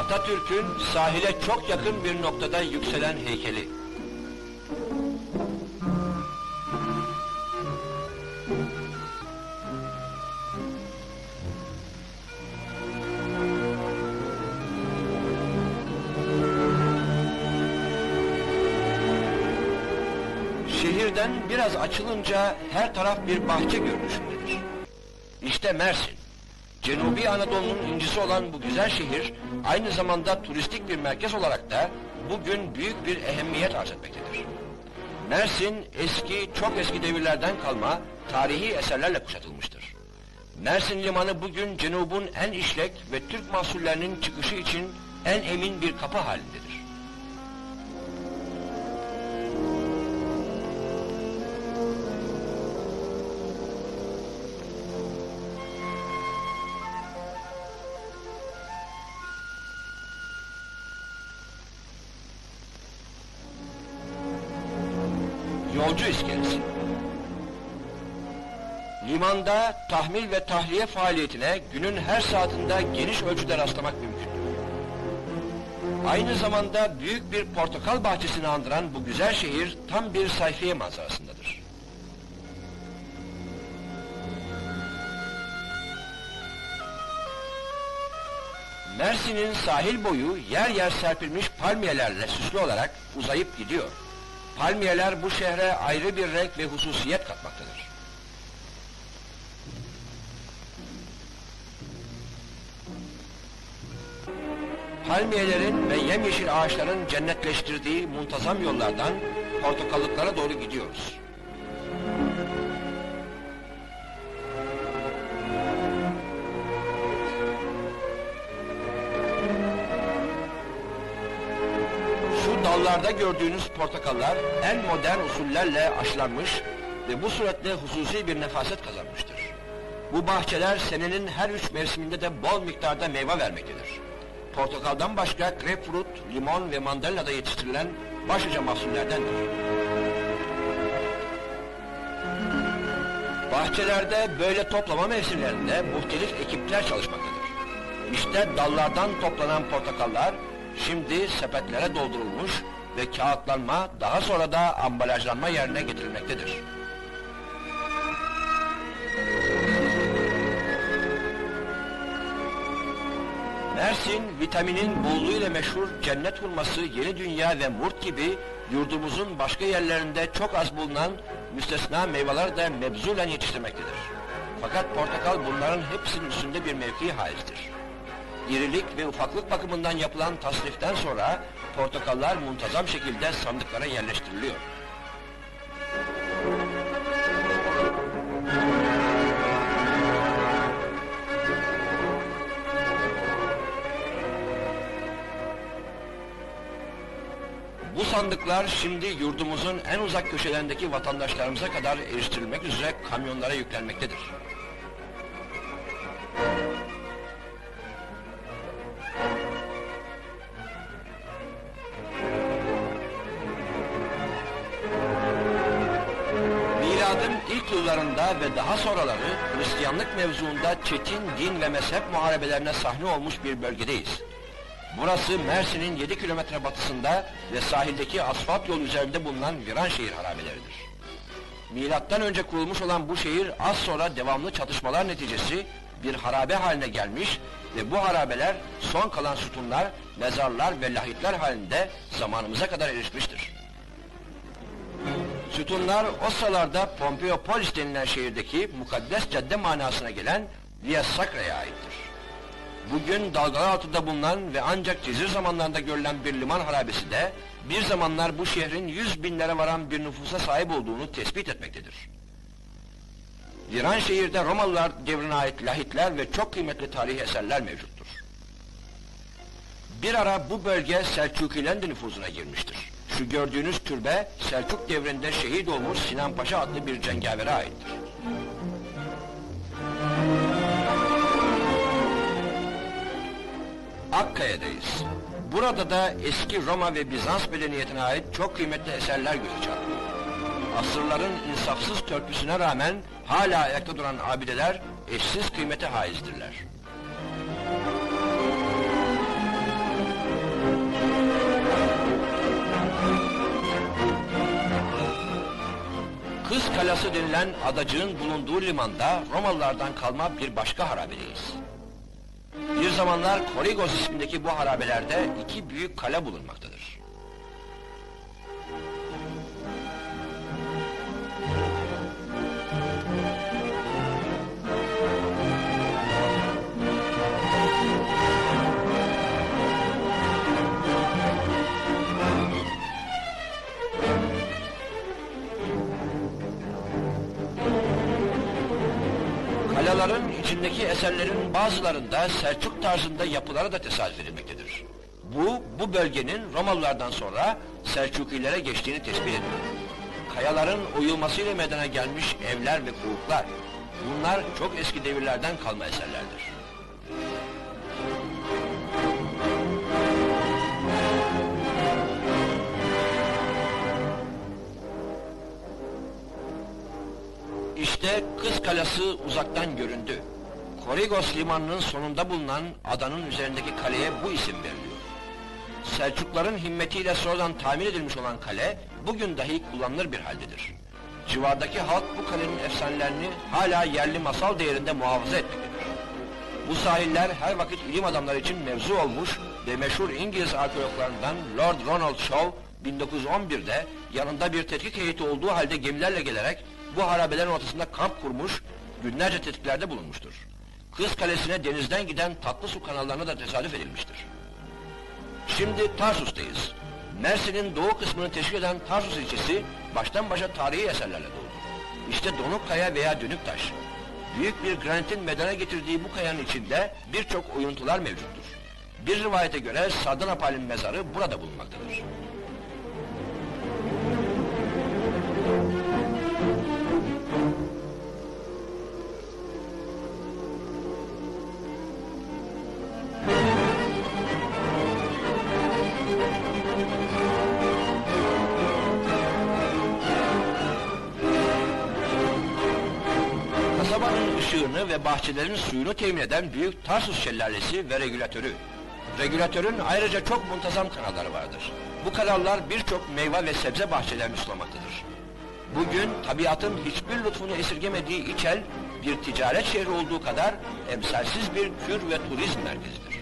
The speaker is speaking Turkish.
Atatürk'ün sahile çok yakın bir noktada yükselen heykeli. Şehirden biraz açılınca her taraf bir bahçe görünüşündedir. İşte Mersin. Cenubi Anadolu'nun incisi olan bu güzel şehir, aynı zamanda turistik bir merkez olarak da bugün büyük bir ehemmiyet arz etmektedir. Mersin, eski, çok eski devirlerden kalma tarihi eserlerle kuşatılmıştır. Mersin Limanı bugün Cenub'un en işlek ve Türk mahsullerinin çıkışı için en emin bir kapı halindedir. Yolcu iskelesi. Limanda tahmil ve tahliye faaliyetine günün her saatinde geniş ölçüde rastlamak mümkündür. Aynı zamanda büyük bir portakal bahçesini andıran bu güzel şehir tam bir sayfiye manzarasındadır. Mersin'in sahil boyu yer yer serpilmiş palmiyelerle süslü olarak uzayıp gidiyor. Palmiyeler bu şehre ayrı bir renk ve hususiyet katmaktadır. Palmiyelerin ve yemyeşil ağaçların cennetleştirdiği muntazam yollardan portakallıklara doğru gidiyoruz. Dallarda gördüğünüz portakallar en modern usullerle aşılanmış ve bu suretle hususi bir nefaset kazanmıştır. Bu bahçeler senenin her üç mevsiminde de bol miktarda meyve vermektedir. Portakaldan başka grapefruit, limon ve mandalina da yetiştirilen başlıca mahsullerdendir. Bahçelerde böyle toplama mevsimlerinde muhtelif ekipler çalışmaktadır. İşte dallardan toplanan portakallar şimdi sepetlere doldurulmuş ve kağıtlanma daha sonra da ambalajlanma yerine getirilmektedir. Mersin, vitaminin bolluğuyla meşhur cennet hurması, yeni dünya ve murt gibi yurdumuzun başka yerlerinde çok az bulunan müstesna meyveler de mebzulen yetiştirmektedir. Fakat portakal bunların hepsinin üstünde bir mevki haizdir. İrilik ve ufaklık bakımından yapılan tasniften sonra portakallar muntazam şekilde sandıklara yerleştiriliyor. Bu sandıklar şimdi yurdumuzun en uzak köşelerindeki vatandaşlarımıza kadar eriştirilmek üzere kamyonlara yüklenmektedir. İlk yıllarında ve daha sonraları Hristiyanlık mevzuunda çetin din ve mezhep muharebelerine sahne olmuş bir bölgedeyiz. Burası Mersin'in 7 kilometre batısında ve sahildeki asfalt yol üzerinde bulunan Viranşehir harabeleridir. Milattan önce kurulmuş olan bu şehir az sonra devamlı çatışmalar neticesi bir harabe haline gelmiş ve bu harabeler son kalan sütunlar, mezarlar ve lahitler halinde zamanımıza kadar erişmiştir. Sütunlar o sıralarda Pompeiopolis denilen şehirdeki mukaddes cadde manasına gelen Via Sacra'ya aittir. Bugün dalgalar altında bulunan ve ancak cezir zamanlarında görülen bir liman harabesi de bir zamanlar bu şehrin yüz binlere varan bir nüfusa sahip olduğunu tespit etmektedir. Viranşehir'de Romalılar devrine ait lahitler ve çok kıymetli tarihi eserler mevcuttur. Bir ara bu bölge Selçukilerin nüfuzuna girmiştir. Şu gördüğünüz türbe Selçuk devrinde şehit olmuş Sinan Paşa adlı bir cengavere aittir. Akkaya'dayız. Burada da eski Roma ve Bizans medeniyetine ait çok kıymetli eserler çarpıyor. Asırların insafsız törpüsüne rağmen hala ayakta duran abideler eşsiz kıymete haizdirler. Kız Kalası denilen adacığın bulunduğu limanda Romalılardan kalma bir başka harabedeyiz. Bir zamanlar Korigos ismindeki bu harabelerde iki büyük kale bulunmaktadır. Kalaların içindeki eserlerin bazılarında Selçuk tarzında yapılara da tesadüf edilmektedir. Bu, bu bölgenin Romalılardan sonra Selçukilere geçtiğini tespit ediyor. Kayaların oyulmasıyla meydana gelmiş evler ve kuruklar, bunlar çok eski devirlerden kalma eserlerdir. İşte Kız Kalası uzaktan göründü. Korigos limanının sonunda bulunan adanın üzerindeki kaleye bu isim veriliyor. Selçukların himmetiyle sonradan tamir edilmiş olan kale, bugün dahi kullanılır bir haldedir. Civardaki halk bu kalenin efsanelerini hala yerli masal değerinde muhafaza etmektedir. Bu sahiller her vakit ilim adamları için mevzu olmuş ve meşhur İngiliz arkeologlarından Lord Ronald Shaw 1911'de yanında bir tetkik heyeti olduğu halde gemilerle gelerek bu harabelerin ortasında kamp kurmuş, günlerce tetkiklerde bulunmuştur. Kız Kalesi'ne denizden giden tatlı su kanallarına da tesadüf edilmiştir. Şimdi Tarsus'tayız. Mersin'in doğu kısmını teşkil eden Tarsus ilçesi baştan başa tarihi eserlerle dolu. İşte Donukkaya veya Dönüktaş. Büyük bir granitin meydana getirdiği bu kayanın içinde birçok oyuntular mevcuttur. Bir rivayete göre Sardanapal'in mezarı burada bulunmaktadır. Işığını ve bahçelerin suyunu temin eden büyük Tarsus şelalesi ve regülatörü. Regülatörün ayrıca çok muntazam kanalları vardır. Bu kanallar birçok meyve ve sebze bahçelerini sulamaktadır. Bugün tabiatın hiçbir lütfunu esirgemediği İçel, bir ticaret şehri olduğu kadar emsalsiz bir kür ve turizm merkezidir.